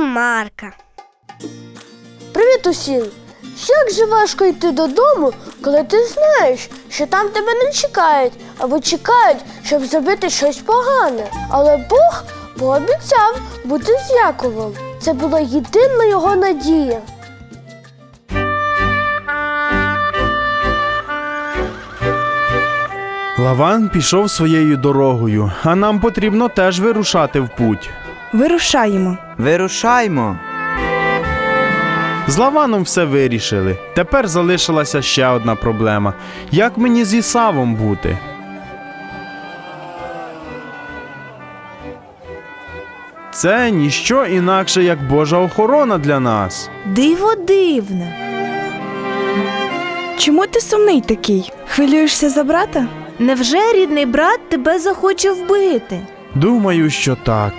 Марка. Привіт усім! Як же важко йти додому, коли ти знаєш, що там тебе не чекають або чекають, щоб зробити щось погане. Але Бог пообіцяв бути з Яковом. Це була єдина його надія. Лаван пішов своєю дорогою, а нам потрібно теж вирушати в путь. Вирушаємо. Вирушаймо. З Лаваном все вирішили. Тепер залишилася ще одна проблема: як мені з Ісавом бути? Це ніщо інакше, як Божа охорона для нас. Диво дивне. Чому ти сумний такий? Хвилюєшся за брата? Невже рідний брат тебе захоче вбити? Думаю, що так.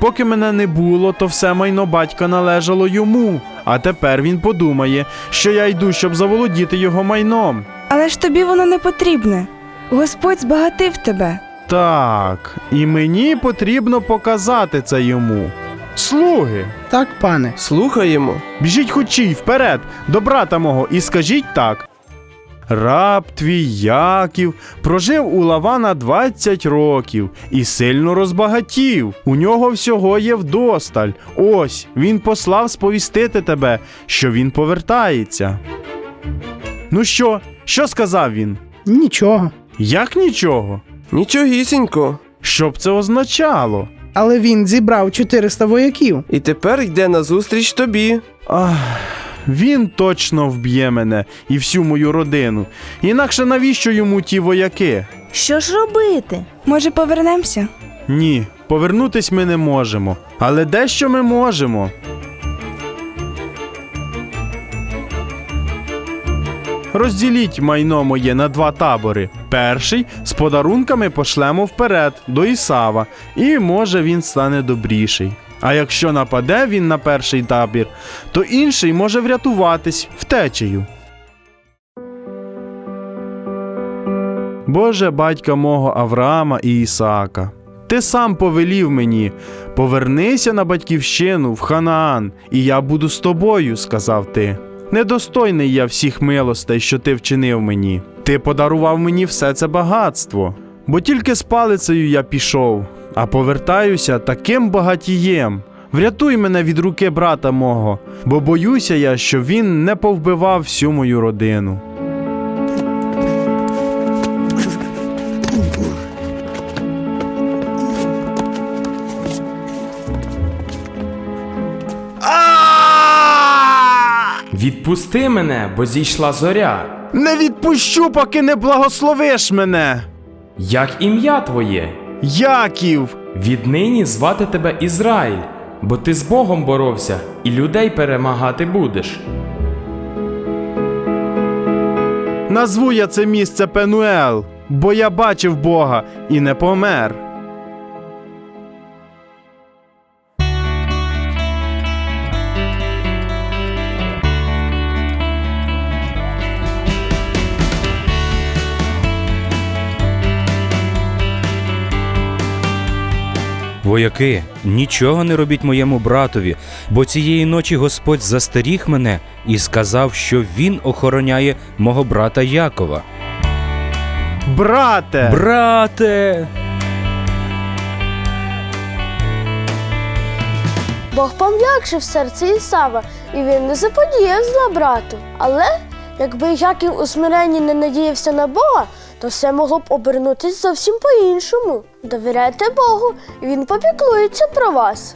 Поки мене не було, то все майно батька належало йому. А тепер він подумає, що я йду, щоб заволодіти його майном. Але ж тобі воно не потрібне. Господь збагатив тебе. Так, і мені потрібно показати це йому. Слуги, Так, пане. Слухаємо. біжіть хочій вперед до брата мого і скажіть так. Раб твій Яків прожив у Лавана 20 років і сильно розбагатів. У нього всього є вдосталь. Ось він послав сповістити тебе, що він повертається. Ну що, що сказав він? Нічого. Як нічого? Нічогісінько. Що б це означало? Але він зібрав 400 вояків. І тепер йде назустріч тобі. Ах, він точно вб'є мене і всю мою родину. Інакше навіщо йому ті вояки? Що ж робити? Може, повернемося? Ні, повернутись ми не можемо. Але дещо ми можемо. Розділіть майно моє на два табори. Перший з подарунками пошлемо вперед до Ісава, і може він стане добріший. А якщо нападе він на перший табір, то інший може врятуватись втечею. Боже батька мого Авраама і Ісаака, ти сам повелів мені повернися на батьківщину в Ханаан, і я буду з тобою, сказав ти. Недостойний я всіх милостей, що ти вчинив мені. Ти подарував мені все це багатство, бо тільки з палицею я пішов, а повертаюся таким багатієм. Врятуй мене від руки брата мого, бо боюся я, що він не повбивав всю мою родину. Відпусти мене, бо зійшла зоря. Не відпущу, поки не благословиш мене. Як ім'я твоє? Яків, Віднині звати тебе Ізраїль, бо ти з Богом боровся і людей перемагати будеш. назву я це місце Пенуел, бо я бачив Бога і не помер. Вояки, нічого не робіть моєму братові, бо цієї ночі Господь застеріг мене і сказав, що він охороняє мого брата Якова. Брате! Брате! Бог пом'якшив серце Ісава, і він не заподіяв зла брату. Але якби Яків у смиренні не надіявся на Бога, то все могло б обернутися зовсім по-іншому. Довіряйте Богу, він попіклується про вас.